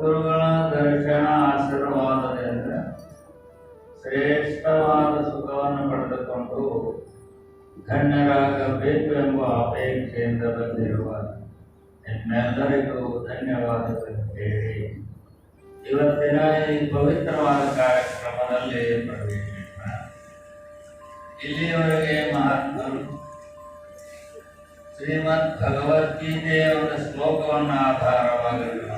ಸದ್ಗುರುಗಳ ದರ್ಶನ ಆಶೀರ್ವಾದದಿಂದ ಶ್ರೇಷ್ಠವಾದ ಸುಖವನ್ನು ಪಡೆದುಕೊಂಡು ಧನ್ಯರಾಗಬೇಕು ಎಂಬ ಅಪೇಕ್ಷೆಯಿಂದ ಬಂದಿರುವ ನಿಮ್ಮೆಲ್ಲರಿಗೂ ಧನ್ಯವಾದಗಳು ಹೇಳಿ. ಇವತ್ತಿನ ಈ ಪವಿತ್ರವಾದ ಕಾರ್ಯಕ್ರಮದಲ್ಲಿ ಪ್ರವೇಶ ಇಲ್ಲಿಯವರೆಗೆ ಮಹಾತ್ಮರು ಶ್ರೀಮದ್ ಭಗವದ್ಗೀತೆಯ ಒಂದು ಶ್ಲೋಕವನ್ನು ಆಧಾರವಾಗಿರುವಂತ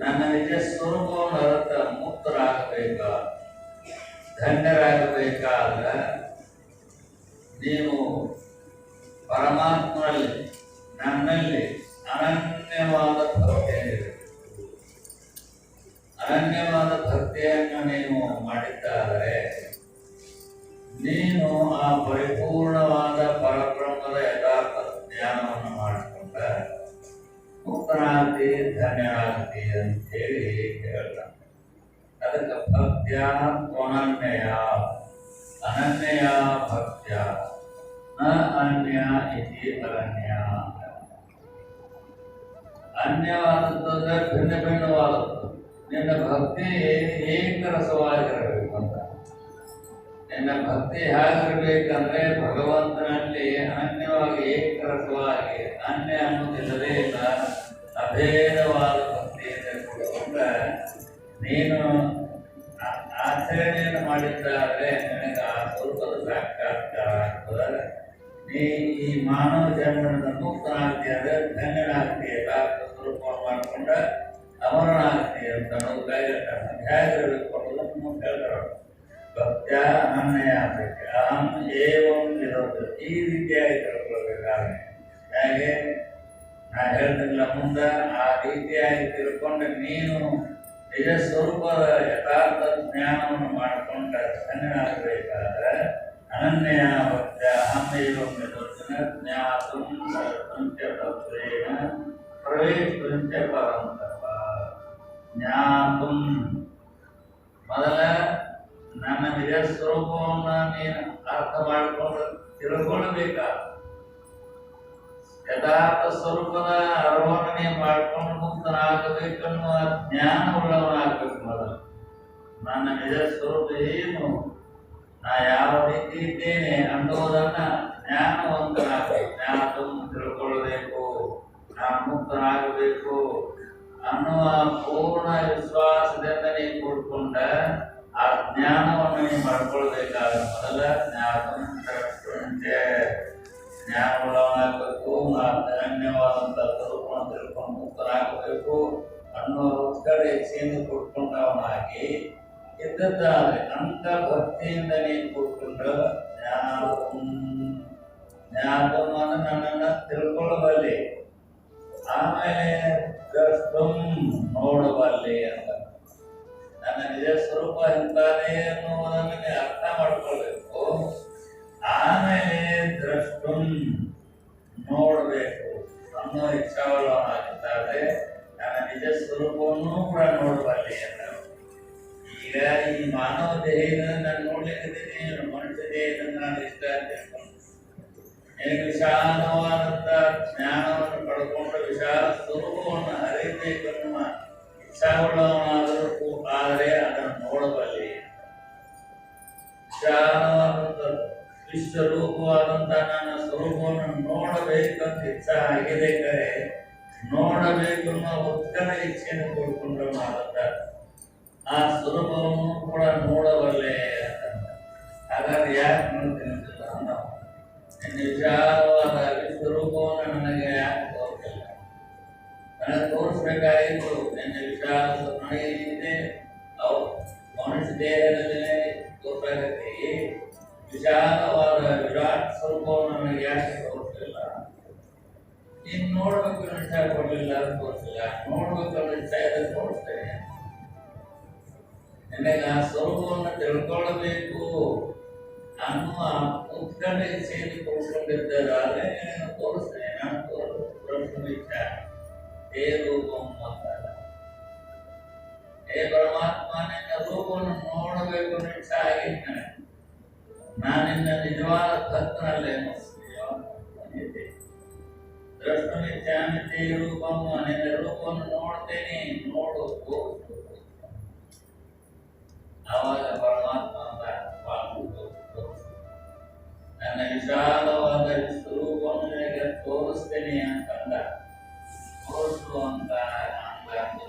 ನನ್ನ ನಿಜ ಸ್ವರೂಪವನ್ನು ಅರ್ಥ ಮುಕ್ತರಾಗಬೇಕ? ಧನ್ಯರಾಗಬೇಕಾದ ನೀವು ಪರಮಾತ್ಮನಲ್ಲಿ, ನನ್ನಲ್ಲಿ ಅನನ್ಯವಾದ ಭಕ್ತಿಯಲ್ಲಿರಬೇಕು ಅನನ್ಯವಾದ ಭಕ್ತಿಯನ್ನು ನೀವು ಮಾಡಿದ್ದಾದರೆ, ನೀನು ಆ ಪರಿಪೂರ್ಣವಾದ ಮುಕ್ತನಾಗ್ತಿ ಅಂತೇಳಿ ಅಂತ ಹೇಳಿ ಹೇಳ್ತಾನೆ ಅದಕ್ಕೆ ಭಕ್ತ್ಯ ಅನನ್ಯ ಅನನ್ಯಯ ಭಕ್ತ್ಯ, ನ ಅನ್ಯ ಇತಿ ಅರಣ್ಯ. ಅನ್ಯವಾದದ್ದು ಭಿನ್ನ ಭಿನ್ನವಾದದ್ದು. ನಿನ್ನ ಭಕ್ತಿ ಏಕರಸವಾಗಿರಬೇಕು ಅಂತ. ನಿನ್ನ ಭಕ್ತಿ ಹೇಗಿರಬೇಕಂದ್ರೆ ಭಗವಂತನಲ್ಲಿ ಅನನ್ಯವಾಗಿ ಏಕರಸವಾಗಿ ಅನ್ಯ ಅನ್ನೋದಿಲ್ಲದೇ ಇಲ್ಲ. ಅಭೇದವಾದ ಭಕ್ತಿಯಿಂದ ಕೊಡುವಾಗ ನೀನು ಆಚರಣೆಯನ್ನು ಮಾಡಿದ್ದಾದ್ರೆ ನನಗೆ ಆ ಸ್ವಲ್ಪದ ಸಾಕ್ಷಾತ್ಕಾರ ಆಗ್ತದೆ. ನೀ ಈ ಮಾನವ ಜನ್ಮದಿಂದ ಮುಕ್ತನಾಗ್ತೀಯ ಅಂದರೆ ಧನ್ಯನಾಗ್ತೀಯ ಯಥಾರ್ಥ ಸ್ವರೂಪವನ್ನು ಮಾಡಿಕೊಂಡ ಅಮರನಾಗ್ತೀಯ ಅಂತ ಅನ್ನೋದಕ್ಕಾಗಿ ಹೇಗಿರಬೇಕು ಅನ್ನೋದನ್ನು ಹೇಳ್ತಾರೆ. ಭಕ್ತ್ಯ ಅನನ್ಯ ಆಗಬೇಕು. ಅಹಂ ಏವಂ ಇರೋದು ಈ ರೀತಿಯಾಗಿ ತಿಳ್ಕೊಳ್ಬೇಕಾದ್ರೆ. ಹೇಗೆ? ನಾ ಹೇಳ್ತಿಲ್ಲ ಮುಂದೆ ಆ ರೀತಿಯಾಗಿ ತಿಳ್ಕೊಂಡು ನೀನು ನಿಜ ಸ್ವರೂಪದ ಯಥಾರ್ಥ ಜ್ಞಾನವನ್ನು ಮಾಡಿಕೊಂಡ ಧನ್ಯನಾಗಬೇಕಾದ್ರೆ ಅನನ್ಯ ಭಕ್ತ್ಯ ಅಹಂ ಏವಂ ಇರೋದನ್ನ ಜ್ಞಾತು ಸರ್ವಂಚ ತತ್ವೇನ ಪ್ರವೇಶಂಚ ಪರಂತಪ ಜ್ಞಾತು ಮೊದಲ ನನ್ನ ನಿಜ ಸ್ವರೂಪವನ್ನ ನೀನು ಅರ್ಥ ಮಾಡಿಕೊಂಡು ತಿಳ್ಕೊಳ್ಬೇಕ ಯಥಾರ್ಥ ಸ್ವರೂಪದ ಅರಿವನ್ನು ಮಾಡ್ಕೊಂಡು ಮುಕ್ತನಾಗಬೇಕನ್ನುವ ಜ್ಞಾನ ಉಳ್ಳವನಾಗಬೇಕು ನನ್ನ ನಿಜ ಸ್ವರೂಪ ಏನು? ನಾ ಯಾವ ರೀತಿ ಇದ್ದೇನೆ ಅನ್ನೋದನ್ನ ಜ್ಞಾನವಂತನಾಗಬೇಕು ಜ್ಞಾನವನ್ನು ತಿಳ್ಕೊಳ್ಬೇಕು ನಾನು ಮುಕ್ತನಾಗಬೇಕು ಅನ್ನುವ ಪೂರ್ಣ ವಿಶ್ವಾಸದಿಂದ ನೀವು ಕೂಡ್ಕೊಂಡ ಆ ಜ್ಞಾನವನ್ನು ನೀವು ಮಾಡ್ಕೊಳ್ಬೇಕಾದ ಮೊದಲ ಜ್ಞಾನಂತೆ ಜ್ಞಾನವುಳ್ಳವನಾಗಬೇಕು ಅನನ್ಯವಾದಂತಹ ಸ್ವರೂಪವನ್ನು ತಿಳ್ಕೊಂಡು ಮುಕ್ತನಾಗಬೇಕು ಅನ್ನೋ ಉತ್ತರ ಸೇನೆ ಕೊಟ್ಕೊಂಡವನಾಗಿ ಇದ್ದದ್ದಾದ್ರೆ ಅಂತ ಭಕ್ತಿಯಿಂದ ನೀನು ಕೂತ್ಕೊಂಡು ಜ್ಞಾನ ಅಂದ್ರೆ ನನ್ನನ್ನು ತಿಳ್ಕೊಳ್ಳಬಲ್ಲೆ. ಆಮೇಲೆ ದ್ರಷ್ಟುಂ ನೋಡಬಲ್ಲಿ ಅಂತ. ನನ್ನ ನಿಜ ಸ್ವರೂಪ ಎಂತಾನೆ ಅನ್ನುವುದನ್ನು ನೀನು ಅರ್ಥ ಮಾಡ್ಕೊಳ್ಬೇಕು. ಆಮೇಲೆ ದ್ರಷ್ಟುಂ ನೋಡಬೇಕು. ಅನ್ನೋ ಆಗುತ್ತಾರೆ ನನ್ನ ನಿಜ ಸ್ವರೂಪವನ್ನು ಕೂಡ ನೋಡಬಲ್ಲೆ ಅಂತ ಈಗ ಈ ಮಾನವ ದೇಹದಿಂದ ನಾನು ನೋಡ್ಲಿಕ್ಕಿದ್ದೀನಿ. ಮನುಷ್ಯ ದೇಹದಿಂದ ನಾನು ಇಷ್ಟ ಅಂತ ನಿನಗೆ ವಿಶಾಲವಾದಂಥ ಜ್ಞಾನವನ್ನು ಪಡ್ಕೊಂಡು ವಿಶಾಲ ಸ್ವರೂಪವನ್ನು ಅರಿಬೇಕು ಅನ್ನುವ ಇಚ್ಛಾವುಳ್ಳವನಾದರೂ ಆದರೆ ಅದನ್ನು ನೋಡಬಲ್ಲಿ ವಿಶಾಲವಾದಂಥ ವಿಶ್ವರೂಪವಾದಂಥ ನನ್ನ ಸ್ವರೂಪವನ್ನು ನೋಡಬೇಕಂತ ಇಚ್ಛೆ ಆಗಿದೆ ಕರೆ. ನೋಡಬೇಕು ಅನ್ನೋ ಉತ್ತರ ಇಚ್ಛೆಯನ್ನು ಕೊಡ್ಕೊಂಡ್ರೆ ಮಾಡುತ್ತ ಆ ಸ್ವರೂಪವನ್ನು ಕೂಡ ನೋಡಬಲ್ಲೆ ಹಾಗಾದ್ರೆ ಯಾಕೆ ನೋಡ್ತೀನಿ ನಾವು ವಿಶಾಲವಾದ ವಿಶ್ವರೂಪವನ್ನು ನನಗೆ ಯಾಕೆ ತೋರಿಸಿಲ್ಲ? ನನಗೆ ತೋರಿಸ್ಬೇಕಾಗಿತ್ತು ವಿಶಾಲ ನೋಡ್ಬೇಕು ಅನ್ನೋ ಇಚ್ಛೆ ಕೊಡಲಿಲ್ಲ ತೋರಿಸಿಲ್ಲ ನೋಡ್ಬೇಕು ಅನ್ನೋ ಇಚ್ಛೆ ಇದೆ ತೋರಿಸ್ತೇನೆ ನನಗೆ ಆ ಸ್ವರೂಪವನ್ನು ತಿಳ್ಕೊಳ್ಳಬೇಕು ಅನ್ನುವ ಉತ್ಕಂಠ ಇಚ್ಛೆಯನ್ನು ತೋರಿಸ್ಕೊಂಡಿದ್ದಾದ್ರೆ ನಾನು ತೋರಿಸ್ತೇನೆ ನಾನು ತೋರಿಸ್ತೀನಿ ಇಚ್ಛೆ ಹೇ ರೂಪಂ ಅಂತಾರೆ ಹೇ ಪರಮಾತ್ಮ ನಿನ್ನ ರೂಪವನ್ನು ನೋಡಬೇಕು ಅನ್ನೋ ಇಚ್ಛೆ ಆಗಿತ್ತು ನನಗೆ ನಾನಿನ್ನ ನಿಜವಾದ ಭಕ್ತನಲ್ಲೇನು ದೃಷ್ಟಮಿಚ್ಛಾಮಿತಿ ರೂಪಂ ನಿನ್ನ ರೂಪವನ್ನು ನೋಡ್ತೇನೆ ನೋಡು ತೋರಿಸು ಆವಾಗ ಪರಮಾತ್ಮ ಅಂತ ಪಾಲ್ಗೊಂಡು ತೋರಿಸು. ನನ್ನ ವಿಶಾಲವಾದ ಸ್ವರೂಪವನ್ನು ನಿನಗೆ ತೋರಿಸ್ತೇನೆ ಅಂತಂದ ತೋರಿಸು ಅಂತ ಅಂದ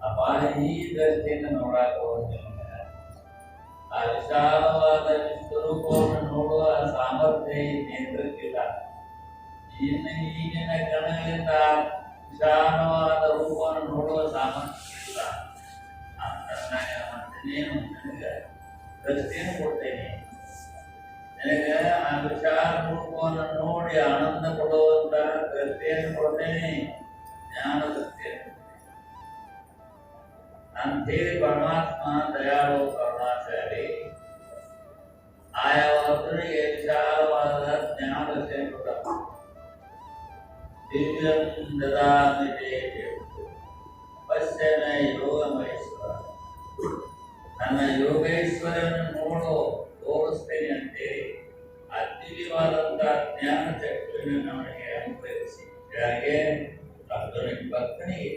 ಅಪ್ಪ ಈ ದೃಷ್ಟಿಯಿಂದ ನೋಡಕ್ ಹೋಗಿಲ್ಲ ಆ ವಿಶಾಲವಾದ ಸ್ವರೂಪವನ್ನು ನೋಡುವ ಸಾಮರ್ಥ್ಯ ಈ ನೇತ್ರಕ್ಕಿಲ್ಲ ಇನ್ನು ಈಗಿನ ಕಣಗಳಿಂದ ವಿಶಾಲವಾದ ರೂಪವನ್ನು ನೋಡುವ ಸಾಮರ್ಥ್ಯ ಇಲ್ಲ ನೀನು ನನಗೆ ದೃಷ್ಟಿಯನ್ನು ಕೊಡ್ತೇನೆ ನಿನಗೆ ಆ ವಿಶಾಲ ರೂಪವನ್ನು ನೋಡಿ ಆನಂದ ಪಡುವಂತಹ ದೃಷ್ಟಿಯನ್ನು ಕೊಡ್ತೇನೆ ಜ್ಞಾನ ದೃಷ್ಟಿಯನ್ನು ಅಂತೇಳಿ ಪರಮಾತ್ಮ ದಯಾಳು ಕರುಣಾಚಾರಿ ಆಯಾ ಭಕ್ತರಿಗೆ ವಿಶಾಲವಾದ ಜ್ಞಾನ ದೃಷ್ಟಿಯನ್ನು ಕೊಟ್ಟ ದಿವ್ಯಂ ದದಾಮಿ ಪಶ್ಯನ ಯೋಗಮೈಶ್ವರ ನನ್ನ ಯೋಗೇಶ್ವರನ ನೋಡು ತೋರಿಸ್ತೇನೆ ಅಂತೇಳಿ ಜ್ಞಾನ ಚಕ್ರವನ್ನು ನಮಗೆ ಅನುಗ್ರಹಿಸಿ ಯಾರಿಗೆ ಭಕ್ತನಿಗೆ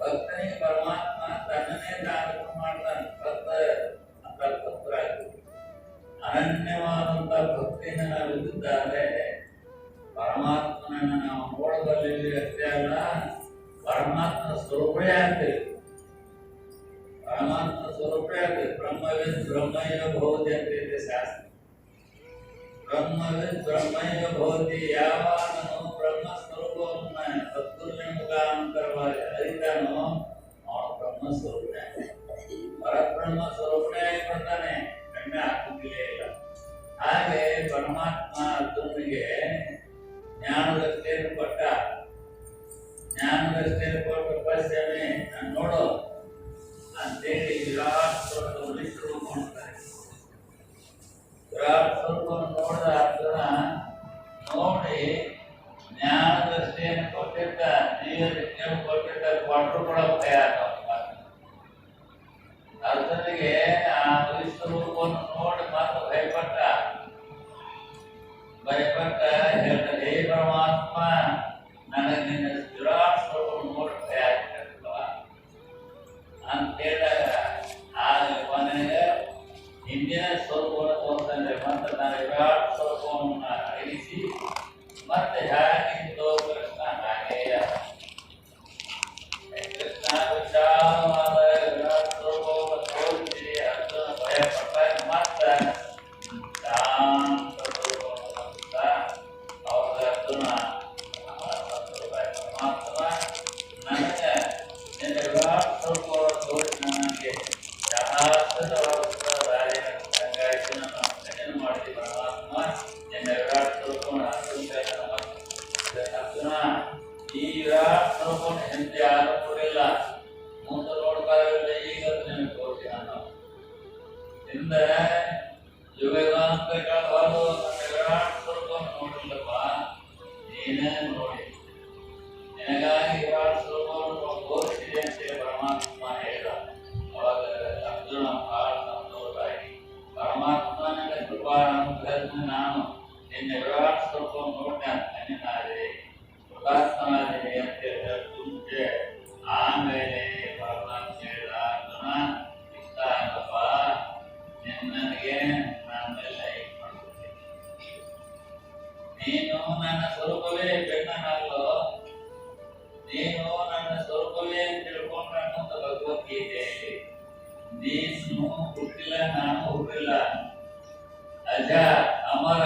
ಭಕ್ತನಿಗೆ ಪರಮಾತ್ಮ ತನ್ನನ್ನೇ ತಾನು ಮಾಡ್ತಾನೆ ಭಕ್ತ ಅಂತ ಭಕ್ತರಾಗಿ ಅನನ್ಯವಾದಂಥ ಭಕ್ತಿಯನ್ನು ನಾವು ಇದ್ದಿದ್ದಾದ್ರೆ ಪರಮಾತ್ಮನನ್ನು ನಾವು ನೋಡಬಲ್ಲಿ ಅಷ್ಟೇ ಅಲ್ಲ ಪರಮಾತ್ಮನ ಸ್ವರೂಪವೇ ಆಗ್ತೇವೆ ಪರಮಾತ್ಮ ಸ್ವರೂಪವೇ ಆಗ್ತದೆ ಬ್ರಹ್ಮವಿದ್ ಬ್ರಹ್ಮಯ್ಯ ಭವತಿ ಅಂತ ಇದೆ ಶಾಸ್ತ್ರ ಬ್ರಹ್ಮವಿದ್ ಬ್ರಹ್ಮಯ್ಯ ಭವತಿ ಯಾವಾಗ ನಾವು ಬ್ರಹ್ಮ ಸ್ವರೂಪವನ್ನ ಸದ್ಗುರುವಿನ ಮುಖಾಂತರವಾಗಿ ಅರಿತಾನೋ ಅವನು ಬ್ರಹ್ಮ ಸ್ವರೂಪನೇ ಪರಬ್ರಹ್ಮ ಸ್ವರೂಪನೇ ನಿಮಗೆ ಆರೋಪವಿಲ್ಲ ಮುಂದೆ ನೋಡ್ತಾ ಇಲ್ಲ ಈಗ ನೆನಪು ಹೋಗಿ ನಾನು ಹಿಂದೆ నేను నన్న స్వరూపమే పెట్టిన నాలో నేను నన్న స్వరూపమే ತಿಳ್ಕೊಂಡಾನು ಅಂತ ಭಗವದ್ಗೀತೆ ದೇಶನು ಹುಟ್ಟಿಲ್ಲ ನಾನು ಹುಟ್ಟಿಲ್ಲ ಅಜ ಅಮರ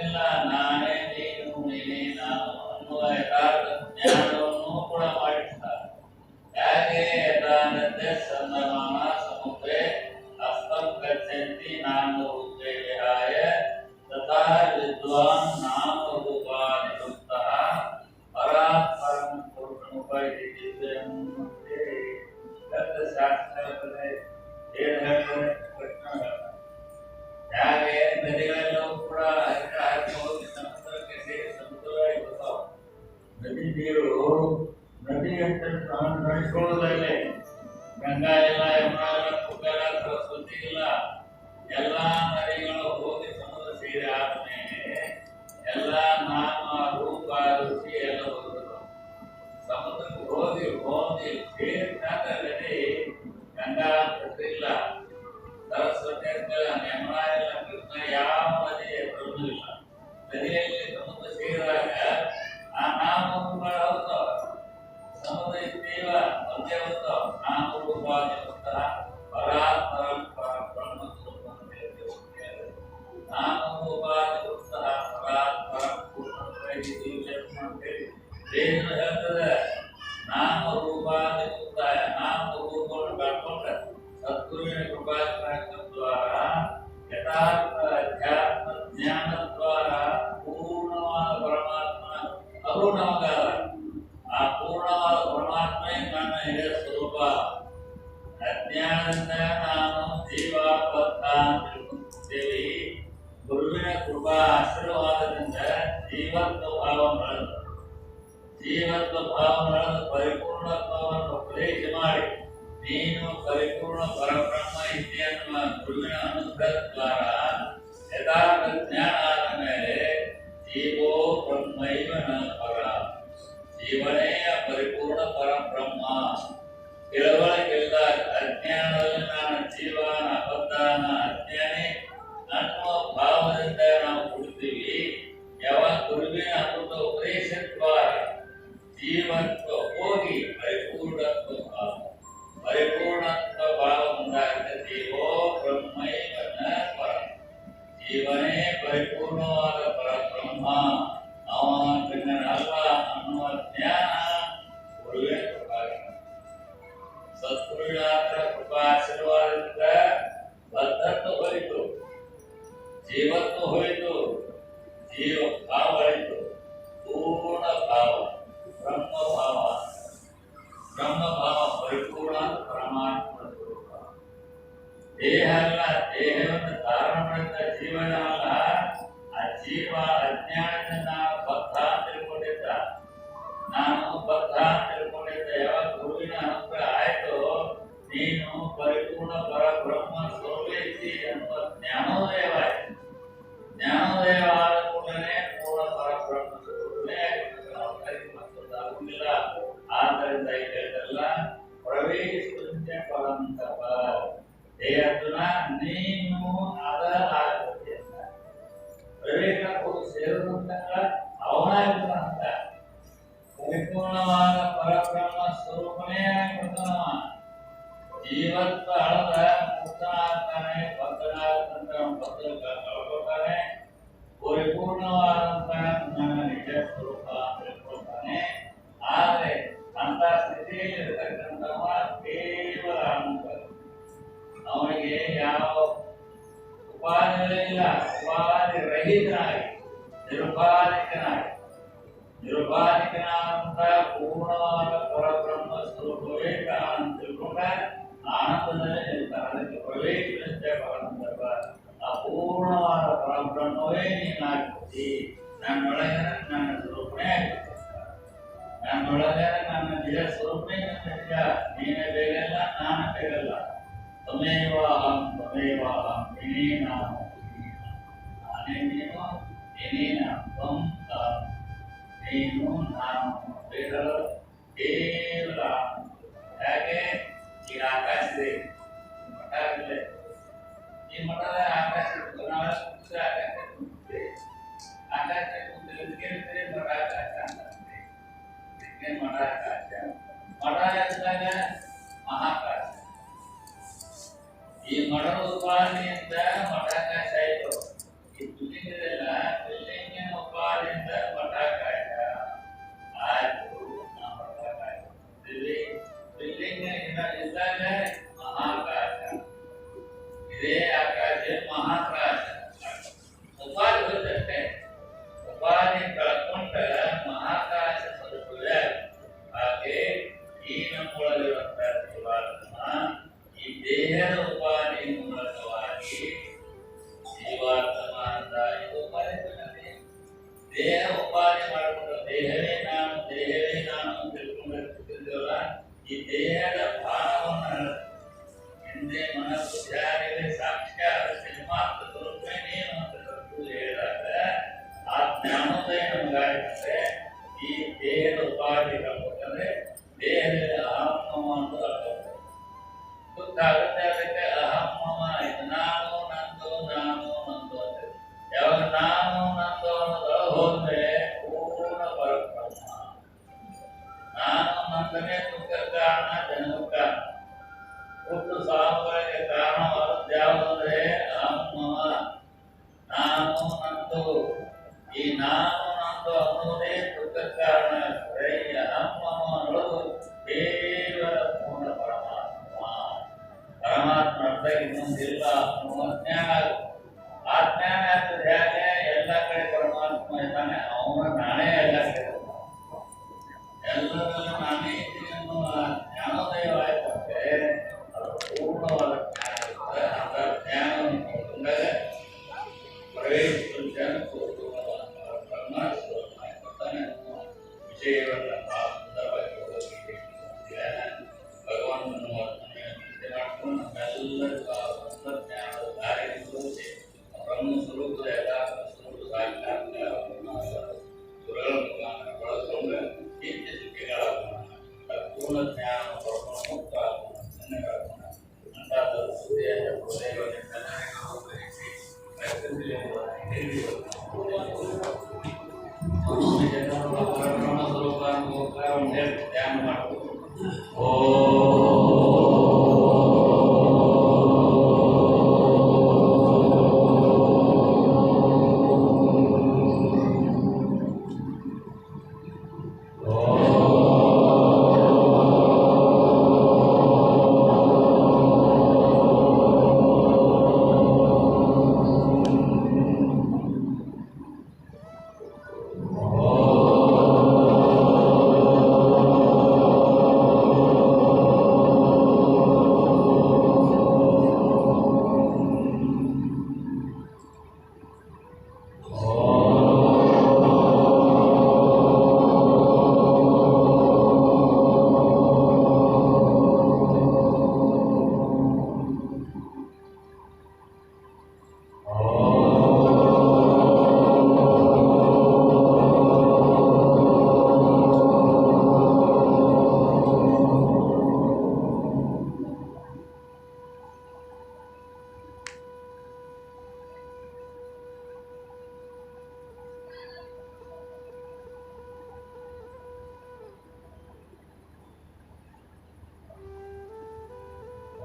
ಜ್ಞಾನ ஜீவோ பிரம்மைவ பரா ஜீவனே ಪರಿಪೂರ್ಣ ಪರಬ್ರಹ್ಮ ತಿಳವಳಿಕೆಲ್ಲ ಅಜ್ಞಾನದಲ್ಲಿನ ಜೀವನ ಅಬದ್ಧಾನ ಅಜ್ಞಾನಿ ಅನ್ನುವ ಭಾವದಿಂದ ನಾವು ಕೊಡ್ತೀವಿ ಯಾವ ಗುರುವಿನ ಅಮೃತ ಉಪದೇಶತ್ವ ಜೀವತ್ವ ಹೋಗಿ ಪರಿಪೂರ್ಣತ್ವ ಭಾವ ಪರಿಪೂರ್ಣತ್ವ ಭಾವ ಮುಂದಾಗ್ತದೆ ಓ ಬ್ರಹ್ಮೈವ ಇವನೇ ಪರಿಪೂರ್ಣವಾದ ಪರಬ್ರಹ್ಮ. ಅವ ಕಣ್ಣನಲ್ಲ ಅನ್ನುವ ಜ್ಞಾನ ಗುರುವೇ ಕೃಪಾಗ ಕೃಪಾ ಪೂರ್ಣವಾದಂತಹ ಸ್ವರೂಪ ತಿಳ್ಕೊಳ್ತಾನೆ ಆದರೆ ಅಂತ ಸ್ಥಿತಿಯಲ್ಲಿ ಇರತಕ್ಕಂಥವ ಕೇವಲ ಅವನಿಗೆ ಯಾವ ಉಪಾಧಿಗಳಿಲ್ಲ ಉಪಾಧಿ ರಹಿತನಾಗಿ ನಿರುಪಾಧಿಕನಾಗಿ ನಿರುಪಾಧಿಕನಾದಂತ ಪೂರ್ಣವಾದ ಪರಬ್ರಹ್ಮ ಸ್ವರೂಪವೇ ಕಾರಣ ಅಂತ ತಿಳ್ಕೊಂಡ ಆನಂದದಲ್ಲಿ ನಿಲ್ತಾನೆ ಅದಕ್ಕೆ ಪ್ರವೇಶ ಅಪೂರ್ಣವಾದ ಪರಬ್ರಹ್ಮವೇ ನೀನಾಗ್ತದೆ ಬುದ್ಧಿ ನನ್ನೊಳಗೆ ನನ್ನ ಸ್ವರೂಪನೇ ನನ್ನೊಳಗೆ ನನ್ನ ನಿಜ ಸ್ವರೂಪನೇ ನನ್ನ ನಿಜ ನೀನೇ ಬೇಗಲ್ಲ ನಾನು ಬೇಗಲ್ಲ ತ್ವಮೇವಾಹಂ ತ್ವಮೇವಾಹಂ ನೀನೇ ನಾನು ನಾನೇ ನೀನು నేనే నామం నేను నామం పేరు కేవల అలాగే ఈ ఆకాశదే మఠాలే ఈ మఠాలే ఆకాశం కొనాలి ने मनाया था क्या मनाया था क्या महाकाल। ये मरण उपाय ने इंद्र मटा का चाहिए तो ये दुनिया के लिए ना दुनिया के उपाय इंद्र मटा का तो है क्या तो ना मटा का है दिल्ली दिल्ली में इंद्र इंद्र ने महाकाल। ये आपका जो महाकाल। उपाय हो हैं। उपाय ने कल्पना ಭಗವಂತನೇ ಪೂರ್ಣ ಪರಬ್ರಹ್ಮ ನಾನು ನಂದನೇ 가운데 대한 말고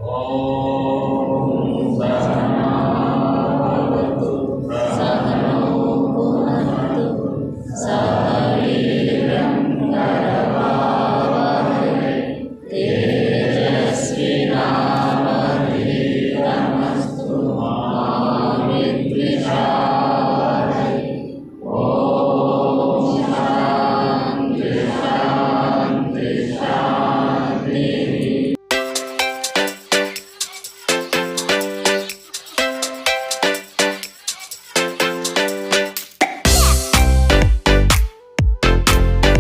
Oh.